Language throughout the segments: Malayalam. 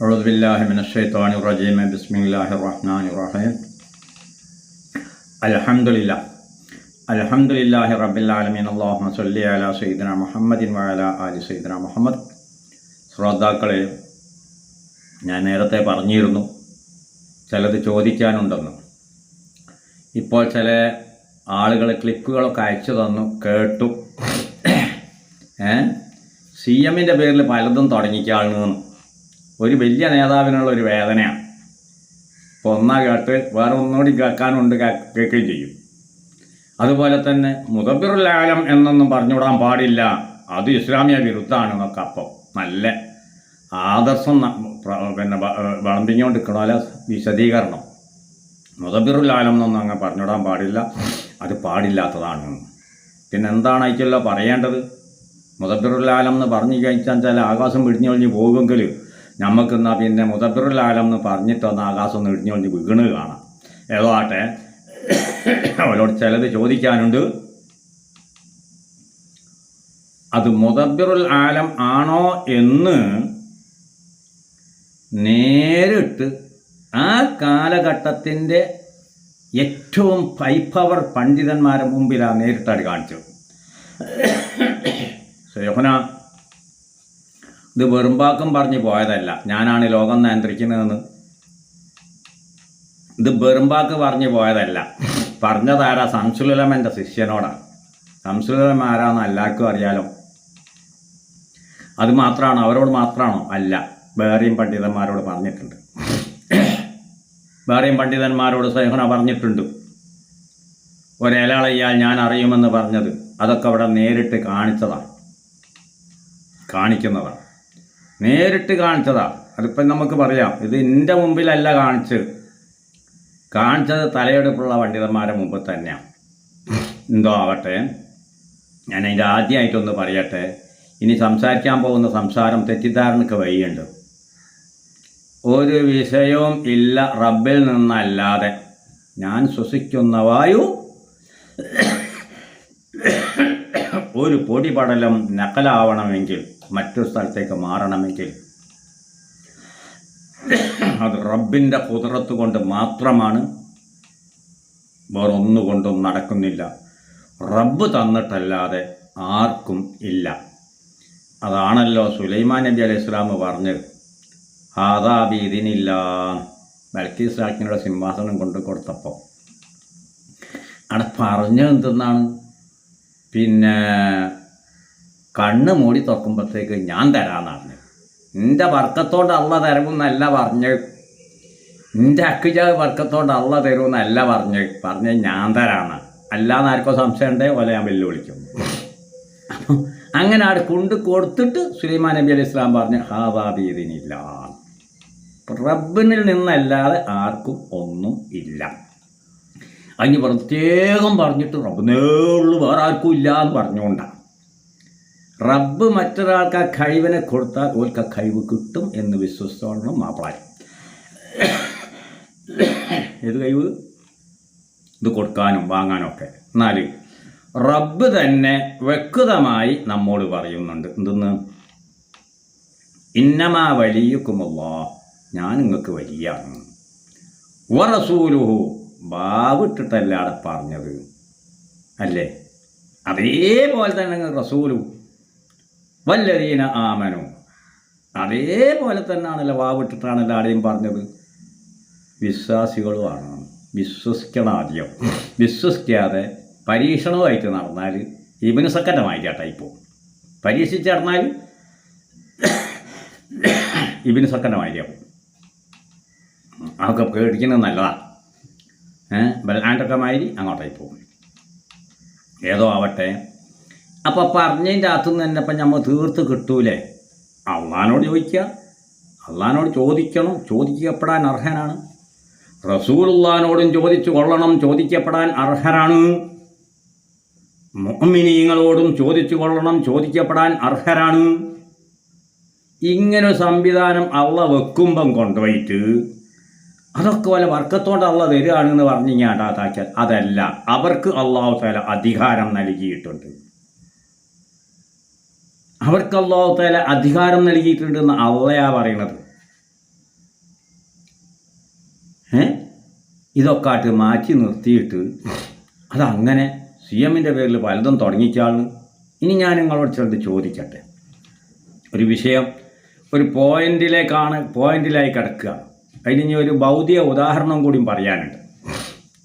أعوذ بالله من الشيطان الرجيم بسم الله الرحمن الرحيم الحمد لله الحمد لله رب العالمين اللهم صل على سيدنا محمد وعلى آل سيدنا محمد ശ്രോതാക്കളെ ഞാൻ നേരത്തെ പറഞ്ഞിരുന്നു ചിലത് ചോദിക്കാനുണ്ടെന്ന് ഇപ്പോൾ ചില ആളുകൾ ക്ലിപ്പുകളൊക്കെ അയച്ചു തന്നു കേട്ടു ഏ സി എമ്മിൻ്റെ പേരിൽ പലതും തുടങ്ങിക്കാണെന്ന് ഒരു വലിയ നേതാവിനുള്ള ഒരു വേദനയാണ്. ഇപ്പോൾ ഒന്നാ കേട്ട് വേറെ ഒന്നുകൂടി കേൾക്കാനുണ്ട് കേൾക്കുകയും ചെയ്യും. അതുപോലെ തന്നെ മുതബിറുലാലം എന്നൊന്നും പറഞ്ഞുവിടാൻ പാടില്ല. അത് ഇസ്ലാമിയ വിരുദ്ധമാണ് എന്നൊക്കെ അപ്പം. നല്ല ആദർശം പിന്നെ വ- വിളമ്പിഞ്ഞുകൊണ്ടിരിക്കണ വിശദീകരണം. മുതബിറുലാലം എന്നൊന്നും അങ്ങനെ പറഞ്ഞുവിടാൻ പാടില്ല. അത് പാടില്ലാത്തതാണ്. പിന്നെ എന്താണ് അതിക്കുള്ള പറയേണ്ടത്? മുതബിറുലാലം എന്ന് പറഞ്ഞു കഴിച്ചാൽ ചില ആകാശം പിടിഞ്ഞു കഴിഞ്ഞ് പോകുമെങ്കിൽ നമുക്കെന്നാ പിന്നെ മുതബിറുൽ ആലം എന്ന് പറഞ്ഞിട്ടൊന്ന് ആകാശം ഒന്ന് ഇടിഞ്ഞു കൊണ്ട് വീണ് കാണാം. ഏതോ ആട്ടെ അവരോട് ചിലത് ചോദിക്കാനുണ്ട്. അത് മുതബിറുൽ ആലം ആണോ എന്ന് നേരിട്ട് ആ കാലഘട്ടത്തിന്റെ ഏറ്റവും പൈപ്പവർ പണ്ഡിതന്മാരെ മുമ്പിലാണ് നേരിട്ടാണ് കാണിച്ചത്. ശേഖന ഇത് വെറുമ്പാക്കം പറഞ്ഞ് പോയതല്ല. ഞാനാണ് ലോകം നിയന്ത്രിക്കുന്നതെന്ന്. ഇത് വെറുമ്പാക്ക് പറഞ്ഞു പോയതല്ല. പറഞ്ഞതാരാ? സംസുലമന്റെ ശിഷ്യനോടാണ്. സംസുലലം ആരാന്ന് എല്ലാവർക്കും അറിയാലോ. അത് മാത്രമാണ് അവരോട് മാത്രമാണോ അല്ല. വേറെയും പണ്ഡിതന്മാരോട് പറഞ്ഞിട്ടുണ്ട്. വേറെയും പണ്ഡിതന്മാരോട് സേഹന പറഞ്ഞിട്ടുണ്ട്. ഒരേലാളയ്യാൽ ഞാൻ അറിയുമെന്ന് പറഞ്ഞത്. അതൊക്കെ അവിടെ നേരിട്ട് കാണിച്ചതാണ്. കാണിക്കുന്നതാണ്. നേരിട്ട് കാണിച്ചതാ. അതിപ്പം നമുക്ക് പറയാം. ഇത് എന്റെ മുമ്പിലല്ല കാണിച്ചത്. കാണിച്ചത് തലയെടുപ്പുള്ള പണ്ഡിതന്മാരുടെ മുമ്പ് തന്നെയാണ് എന്തോ ആവട്ടെ ഞാൻ അതിന്റെ ആദ്യമായിട്ടൊന്ന് പറയട്ടെ. ഇനി സംസാരിക്കാൻ പോകുന്ന സംസാരം തെറ്റിദ്ധാരണക്ക് വഴിയുണ്ട്. ഒരു വിഷയവും ഇല്ല റബ്ബിൽ നിന്നല്ലാതെ. ഞാൻ ശ്വസിക്കുന്ന വായു ഒരു പൊടിപടലം നക്കലാവണമെങ്കിൽ മറ്റു സ്ഥലത്തേക്ക് മാറണമെങ്കിൽ അത് റബ്ബിന്റെ കുതിരത്ത് കൊണ്ട് മാത്രമാണ്. വേറൊന്നുകൊണ്ടും നടക്കുന്നില്ല. റബ്ബ് തന്നിട്ടല്ലാതെ ആർക്കും ഇല്ല. അതാണല്ലോ സുലൈമാൻ നബി അലൈഹി ഇസ്ലാം പറഞ്ഞത്. ആദാബി ഇതിനില്ല. ബൽക്കീസ് രാജ്ഞിയുടെ സിംഹാസനം കൊണ്ടു കൊടുത്തപ്പോൾ അവിടെ പറഞ്ഞത് പിന്നെ കണ്ണ് മൂടി തുറക്കുമ്പോഴത്തേക്ക് ഞാൻ തരാമെന്ന് പറഞ്ഞു. എന്റെ വർക്കത്തോണ്ട് അള്ള തരുമെന്നല്ല പറഞ്ഞ്. എന്റെ അക്കുജ വർക്കത്തോണ്ട് അള്ള തരുമെന്നല്ല പറഞ്ഞ്. പറഞ്ഞ് ഞാൻ തരാന്ന്. അല്ലാന്ന് ആർക്കോ സംശയം ഉണ്ടേ പോലെ ഞാൻ വെല്ലുവിളിക്കും. അങ്ങനെ ആട് കൊണ്ട് കൊടുത്തിട്ട് സുലൈമാൻ നബി അലൈഹി ഇസ്ലാം പറഞ്ഞ് ഹാബാബീദിനില്ല റബ്ബിനിൽ നിന്നല്ലാതെ ആർക്കും ഒന്നും ഇല്ല. അതിന് പ്രത്യേകം പറഞ്ഞിട്ട് റബ്ബ്. നേരുള്ളൂ വേറെ ആർക്കും ഇല്ല എന്ന് പറഞ്ഞുകൊണ്ടാണ്. റബ്ബ് മറ്റൊരാൾക്ക് ആ കഴിവിനെ കൊടുത്താൽ ഓൽക്ക് ആ കഴിവ് കിട്ടും എന്ന് വിശ്വസിച്ചോളണം മാപ്പിളായി ഏത് കഴിവ്? ഇത് കൊടുക്കാനും വാങ്ങാനും ഒക്കെ. എന്നാൽ റബ്ബ് തന്നെ വ്യക്തമായി നമ്മോട് പറയുന്നുണ്ട്. എന്തെന്ന്? ഇന്നമാ വലിയക്കുമല്ലോ ഞാൻ നിങ്ങൾക്ക് വലിയാണ്. വറസൂലുഹു ബാവിട്ടിട്ടല്ല അവിടെ പറഞ്ഞത്? അല്ലേ? അതേപോലെ തന്നെ റസൂലും. വല്ലരീന ആമനു. അതേപോലെ തന്നെയാണല്ലോ വാവിട്ടിട്ടാണല്ലോ ആടെയും പറഞ്ഞത്? വിശ്വാസികളുമാണ്. വിശ്വസിക്കണം ആദ്യം. വിശ്വസിക്കാതെ പരീക്ഷണവുമായിട്ട് നടന്നാൽ ഇവന് സക്കറ്റമായിട്ട് ഇപ്പോൾ പരീക്ഷിച്ച് നടന്നാൽ ഇവന് സക്കറ്റമായിരിക്കും അതൊക്കെ പേടിക്കുന്നത് നല്ലതാണ് ഏഹ് ബലാണ്ടൊക്കെ മാതിരി അങ്ങോട്ടായി പോകും. ഏതോ ആവട്ടെ. അപ്പോൾ പറഞ്ഞതിന്റെ അകത്തു നിന്ന് തന്നെ ഇപ്പം നമ്മൾ തീർത്ത് കിട്ടൂലേ? അള്ളഹാനോട് ചോദിക്കുക അള്ളഹാനോട് ചോദിക്കണം. ചോദിക്കപ്പെടാൻ അർഹനാണ്. റസൂലുള്ളാനോടും ചോദിച്ചു കൊള്ളണം. ചോദിക്കപ്പെടാൻ അർഹരാണ്. മോമിനീങ്ങളോടും ചോദിച്ചു കൊള്ളണം. ചോദിക്കപ്പെടാൻ അർഹരാണ്. ഇങ്ങനൊരു സംവിധാനം അള്ള വെക്കുമ്പം കൊണ്ടുപോയിട്ട് അതൊക്കെ വല്ല വർക്കത്തോണ്ട് അള്ള തരികയാണെന്ന് പറഞ്ഞ് അതാക്കിയാൽ അതല്ല. അവർക്ക് അള്ളാഹു താല അധികാരം നൽകിയിട്ടുണ്ട്. അവർക്ക് അള്ളാഹു താല അധികാരം നൽകിയിട്ടുണ്ട് എന്ന് അള്ളയാ പറയണത്. ഏ? ഇതൊക്കെ ആയിട്ട് മാറ്റി നിർത്തിയിട്ട് അതങ്ങനെ സി എമ്മിന്റെ പേരിൽ പലതും തുടങ്ങിക്കാണ്. ഇനി ഞാൻ നിങ്ങളോട് ചിലത് ചോദിക്കട്ടെ. ഒരു വിഷയം ഒരു പോയിന്റിലേക്കാണ് പോയിന്റിലായി കിടക്കുക അതിന് ഒരു ഭൗതിക ഉദാഹരണം കൂടിയും പറയാനുണ്ട്.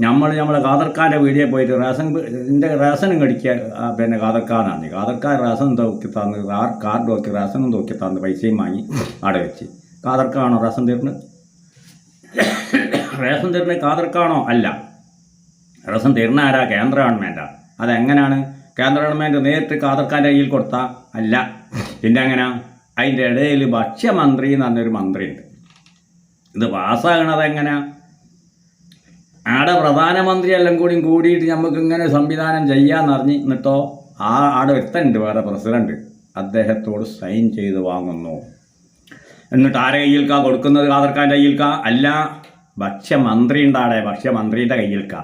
നമ്മൾ നമ്മളെ കാതർക്കാരുടെ വീടിയെ പോയിട്ട് റേഷൻ ഇതിന്റെ റേഷനും കടിക്കുക പിന്നെ കാതർക്കാരനാണ് കാതർക്കാർ റേഷൻ തൂക്കി തന്ന് കാർ- കാർഡ് നോക്കി റേഷനും തൂക്കി തന്ന് പൈസയും വാങ്ങി അവിടെ വെച്ച്. കാതർക്കാണോ റേഷൻ തരുന്നത്? റേഷൻ തരുന്നത് കാതർക്കാണോ അല്ല. റേഷൻ തരുന്ന ആരാ? കേന്ദ്ര ഗവൺമെന്റാണ് അതെങ്ങനെയാണ് കേന്ദ്ര ഗവൺമെന്റ് നേരിട്ട് കാതർക്കാരുടെ കയ്യിൽ കൊടുത്താൽ അല്ല. പിന്നെ അങ്ങനെ അതിന്റെ ഇടയിൽ ഭക്ഷ്യമന്ത്രി എന്ന് പറഞ്ഞൊരു മന്ത്രിയുണ്ട്. ഇത് പാസ്സാകണത് എങ്ങനെയാ ആടെ പ്രധാനമന്ത്രി എല്ലാം കൂടി കൂടിയിട്ട് നമുക്ക് ഇങ്ങനെ സംവിധാനം ചെയ്യാന്നറിഞ്ഞ് എന്നിട്ടോ ആ ആടെ ഒരുത്തനുണ്ട് വേറെ പ്രസിഡന്റ്. അദ്ദേഹത്തോട് സൈൻ ചെയ്ത് വാങ്ങുന്നു. എന്നിട്ട് ആരെ കയ്യിൽക്കാ? കൊടുക്കുന്നത് കാതർക്കാന്റെ കയ്യിൽക്കാ? അല്ല ഭക്ഷ്യമന്ത്രി ഉണ്ടാടെ ഭക്ഷ്യമന്ത്രിയുടെ കയ്യിൽക്കാ.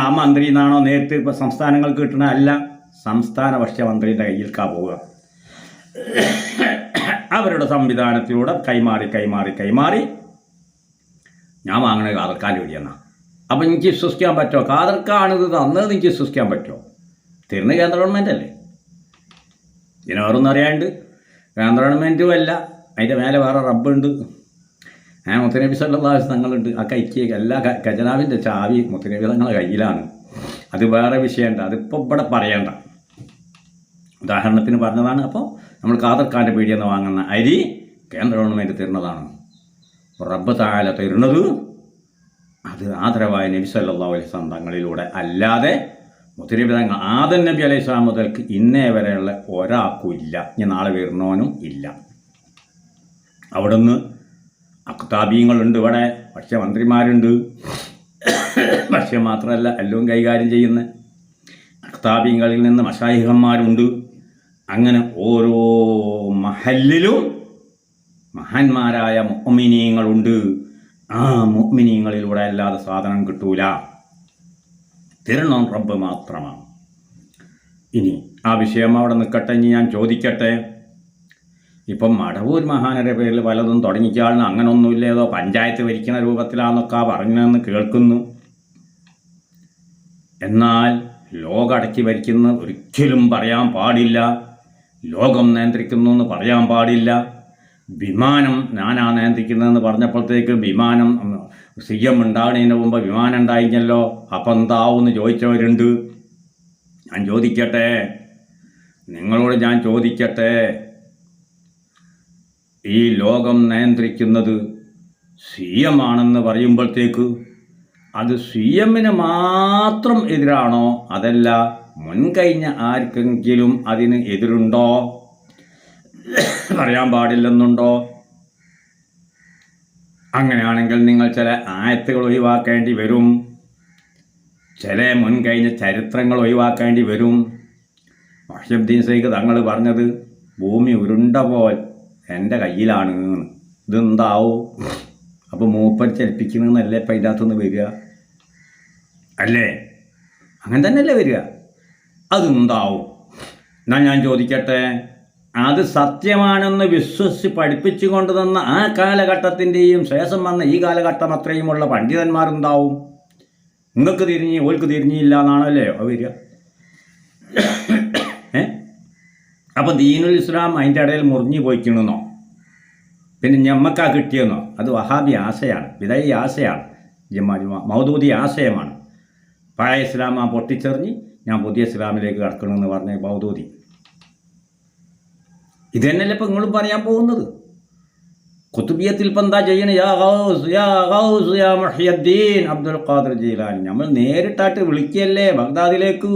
ആ മന്ത്രി എന്നാണോ നേരിട്ട് ഇപ്പം സംസ്ഥാനങ്ങൾക്ക് കിട്ടണ അല്ല സംസ്ഥാന ഭക്ഷ്യമന്ത്രിയുടെ കയ്യിൽക്കാ പോവുക. അവരുടെ സംവിധാനത്തിലൂടെ കൈമാറി കൈമാറി കൈമാറി ഞാൻ വാങ്ങണത് കാതർക്കാന്റെ വഴിയെന്നാ അപ്പം എനിക്ക് വിശ്വസിക്കാൻ പറ്റുമോ? കാതർക്കാണിത് തന്നത് എനിക്ക് വിശ്വസിക്കാൻ പറ്റുമോ? തരുന്ന കേന്ദ്ര ഗവൺമെന്റ് അല്ലേ? ഇതിനെ വേറൊന്നും അറിയാണ്ട് കേന്ദ്ര ഗവൺമെന്റും അല്ല അതിന്റെ മേലെ വേറെ റബ്ബുണ്ട്. ഞാൻ മുത്തനബി സല്ലാ തങ്ങളുണ്ട്. ആ കൈക്ക് എല്ലാ ഖജനാവിന്റെ ചാവി മുത്തനബി തങ്ങളുടെ കയ്യിലാണ്. അത് വേറെ വിഷയമുണ്ട്. അതിപ്പോൾ ഇവിടെ പറയണ്ട. ഉദാഹരണത്തിന് പറഞ്ഞതാണ് അപ്പോൾ നമ്മൾ കാതർക്കാന്റെ പീടിയെന്ന് വാങ്ങുന്ന അരി കേന്ദ്ര ഗവൺമെന്റ് തരുന്നതാണ്. റബ്ബ് താല തരുന്നത് അത് ആദരവായ നബി സല്ലാ അലൈഹി വസല്ലം തങ്ങളിലൂടെ അല്ലാതെ തങ്ങൾ ആദൻ നബി അലൈഹി സ്വലാം മുതൽക്ക് ഇന്നേ വരെയുള്ള ഒരാൾക്കും ഇല്ല. ഇനി നാളെ വരുന്നവനും ഇല്ല. അവിടുന്ന് അക്താബീങ്ങളുണ്ട് ഇവിടെ. പക്ഷേ മന്ത്രിമാരുണ്ട്. പക്ഷേ മാത്രമല്ല എല്ലാം കൈകാര്യം ചെയ്യുന്ന അക്താബീങ്ങളിൽ നിന്ന് മഷാഹിഹന്മാരുണ്ട് അങ്ങനെ ഓരോ മഹല്ലിലും മഹാന്മാരായ മുഅ്മിനീങ്ങളുണ്ട്. ആ മുഅ്മിനീങ്ങളിലൂടെ അല്ലാതെ സാധനം കിട്ടൂല. തരണം റബ്ബ് മാത്രമാണ്. ഇനി ആ വിഷയം അവിടെ നിൽക്കട്ടെ ഇനി ഞാൻ ചോദിക്കട്ടെ? ഇപ്പം മടവൂർ മഹാനരുടെ പേരിൽ പലതും തുടങ്ങിക്കാളിന് അങ്ങനൊന്നുമില്ല. ഏതോ പഞ്ചായത്ത് ഭരിക്കുന്ന രൂപത്തിലാണെന്നൊക്കെ പറഞ്ഞതെന്ന് കേൾക്കുന്നു. എന്നാൽ ലോകം അടക്കി ഭരിക്കുന്ന ഒരിക്കലും പറയാൻ പാടില്ല. ലോകം നിയന്ത്രിക്കുന്നു എന്ന് പറയാൻ പാടില്ല. വിമാനം ഞാനാ നിയന്ത്രിക്കുന്നതെന്ന് പറഞ്ഞപ്പോഴത്തേക്ക് വിമാനം സി എം ഉണ്ടാകുന്നതിന് മുമ്പ് വിമാനം ഉണ്ടായിഞ്ഞല്ലോ അപ്പം എന്താവും ചോദിച്ചവരുണ്ട്. ഞാൻ ചോദിക്കട്ടെ. നിങ്ങളോട് ഞാൻ ചോദിക്കട്ടെ. ഈ ലോകം നിയന്ത്രിക്കുന്നത് സി എം ആണെന്ന് പറയുമ്പോഴത്തേക്ക് അത് സി എമ്മിന് മാത്രം എതിരാണോ? അതല്ല മുൻകഴിഞ്ഞ ആർക്കെങ്കിലും അതിന് എതിരുണ്ടോ? പറയാൻ പാടില്ലെന്നുണ്ടോ? അങ്ങനെയാണെങ്കിൽ നിങ്ങൾ ചില ആയത്തുകൾ ഒഴിവാക്കേണ്ടി വരും. ചില മുൻകഴിഞ്ഞ ചരിത്രങ്ങൾ ഒഴിവാക്കേണ്ടി വരും. മഹ്യബ്ദീൻ സൈഖ് തങ്ങൾ പറഞ്ഞത് ഭൂമി ഉരുണ്ട പോൽ എന്റെ കയ്യിലാണ് ഇതെന്താവും? അപ്പോൾ മൂപ്പർ ചലിപ്പിക്കുന്നതെന്നല്ലേ ഇപ്പം അതിന്റെ അകത്തുനിന്ന് വരിക? അല്ലേ? അങ്ങനെ തന്നെയല്ലേ വരിക? അതെന്താവും? എന്നാൽ ഞാൻ ചോദിക്കട്ടെ? അത് സത്യമാണെന്ന് വിശ്വസിച്ച് പഠിപ്പിച്ചു കൊണ്ടുതന്ന ആ കാലഘട്ടത്തിന്റെയും ശേഷം വന്ന ഈ കാലഘട്ടം അത്രയുമുള്ള പണ്ഡിതന്മാരുണ്ടാവും. നിങ്ങൾക്ക് തിരിഞ്ഞ് ഓൾക്ക് തിരിഞ്ഞില്ല എന്നാണല്ലേ വരിക? ഏ? അപ്പം ദീനുൽ ഇസ്ലാം അതിന്റെ ഇടയിൽ മുറിഞ്ഞു പോയിക്കണമെന്നോ പിന്നെ ഞമ്മക്കാ കിട്ടിയെന്നോ? അത് വഹാബി ആശയാണ് വിധയി ആശയാണ് മൗദൂദി ആശയമാണ്. പഴയ ഇസ്ലാം ആ പൊട്ടിച്ചെറിഞ്ഞ് ഞാൻ പുതിയ ഇസ്ലാമിലേക്ക് കടക്കണമെന്ന് പറഞ്ഞ മൗദൂദി. ഇത് തന്നെയല്ലേ ഇപ്പം നിങ്ങളും പറയാൻ പോകുന്നത്? കുത്തുബിയത്തിൽ ഇപ്പം എന്താ യാ യാ യാ അബ്ദുൽ ഖാദർ ജീലാനി. നമ്മൾ നേരിട്ടായിട്ട് വിളിക്കല്ലേ ബഗ്ദാദിലേക്ക്?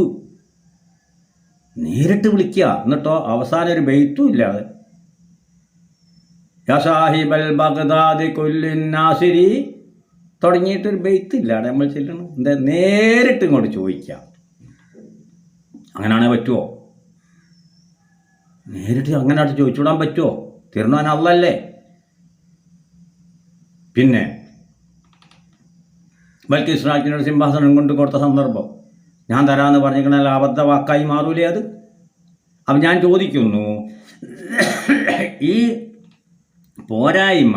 നേരിട്ട് വിളിക്കുക. എന്നിട്ടോ അവസാന ഒരു ബെയ്ത്തും ഇല്ലാതെ യാ സാഹിബൽ ബഗ്ദാദി കൊല്ലിൻ നാസിരി. തുടങ്ങിയിട്ടൊരു ബെയ്ത്ത് ഇല്ലാതെ നമ്മൾ ചെല്ലണം? എന്താ? നേരിട്ട് ഇങ്ങോട്ട് ചോദിക്കുക. അങ്ങനെയാണെ പറ്റുമോ നേരിട്ട് അങ്ങനെ അടുത്ത് ചോദിച്ചുവിടാൻ പറ്റുമോ തീർന്നവൻ അല്ലല്ലേ പിന്നെ ബൽക്കി സിംഹാസനം കൊണ്ട് കൊടുത്ത സന്ദർഭം. ഞാൻ തരാമെന്ന് പറഞ്ഞിരിക്കണ അബദ്ധ വാക്കായി മാറൂലേ അത്? അപ്പം ഞാൻ ചോദിക്കുന്നു ഈ പോരായ്മ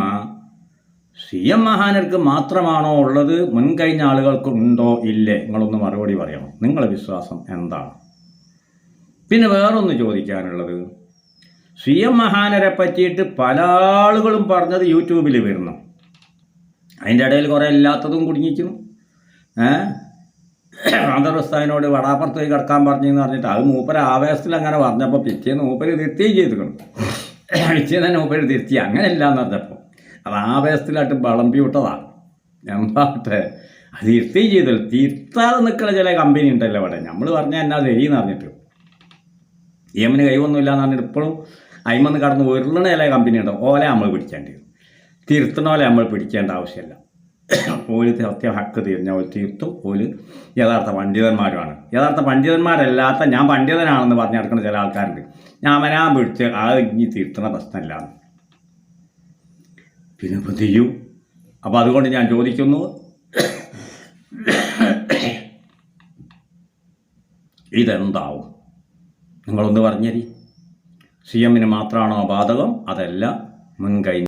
സി എം മഹാനർക്ക് മാത്രമാണോ ഉള്ളത്? മുൻകഴിഞ്ഞ ആളുകൾക്ക് ഉണ്ടോ ഇല്ലേ? നിങ്ങളൊന്ന് മറുപടി പറയണം. നിങ്ങളുടെ വിശ്വാസം എന്താണ്? പിന്നെ വേറൊന്ന് ചോദിക്കാനുള്ളത് സി എം മഹാനരെ പറ്റിയിട്ട് പല ആളുകളും പറഞ്ഞത് യൂട്യൂബിൽ വരുന്നു. അതിന്റെ ഇടയിൽ കുറേ ഇല്ലാത്തതും കുടുങ്ങിക്കുന്നു. ആന്ധ്രപ്രസ്ഥാനോട് വടാപ്പുറത്ത് പോയി കിടക്കാൻ പറഞ്ഞെന്ന് പറഞ്ഞിട്ട് അത് മൂപ്പര ആവേശത്തിൽ അങ്ങനെ പറഞ്ഞപ്പോൾ പിറ്റേന്ന് മൂപ്പര് തിരുത്തുകയും ചെയ്തിരുന്നു പിറ്റേന്ന് തന്നെ മൂപ്പര് തിരുത്തി അങ്ങനെയല്ല എന്ന് പറഞ്ഞപ്പോൾ അത് ആവേശത്തിലായിട്ട് വിളമ്പി വിട്ടതാണ് എന്താട്ടെ അത് തിരുത്തുകയും ചെയ്തല്ലോ തിരുത്താതെ നിൽക്കുന്ന ചില കമ്പനി ഉണ്ടല്ലോ ഇവിടെ നമ്മൾ പറഞ്ഞാൽ എന്നാ ശരിയെന്ന് പറഞ്ഞിട്ട്. എമ്മിന് കൈവൊന്നുമില്ല എന്ന് പറഞ്ഞിട്ട് ഇപ്പോഴും അയിമന്ന് കടന്ന് ഉരുളണ ഇല കമ്പനി ഉണ്ടാവും ഓലെ നമ്മൾ പിടിക്കേണ്ടി വരും. തിരുത്തണ പോലെ നമ്മൾ പിടിക്കേണ്ട ആവശ്യമില്ല ഓൽ സത്യം ഹക്ക് തിരിഞ്ഞ ഓൽ തീർത്തും ഓൽ യഥാർത്ഥ പണ്ഡിതന്മാരുമാണ്. യഥാർത്ഥ പണ്ഡിതന്മാരല്ലാത്ത ഞാൻ പണ്ഡിതനാണെന്ന് പറഞ്ഞു നടക്കുന്ന ചില ആൾക്കാരുണ്ട്. ഞാൻ അവനാ പിടിച്ച് ആ ഇനി തീർത്തണ പ്രശ്നമില്ല പിന്നെ ഇപ്പം ചെയ്യും? അപ്പോൾ അതുകൊണ്ട് ഞാൻ ചോദിക്കുന്നു. ഇതെന്താവും? നിങ്ങളൊന്ന് പറഞ്ഞേരി. സി എമ്മിന് മാത്രമാണോ ബാധകം? അതല്ല മുൻകൈ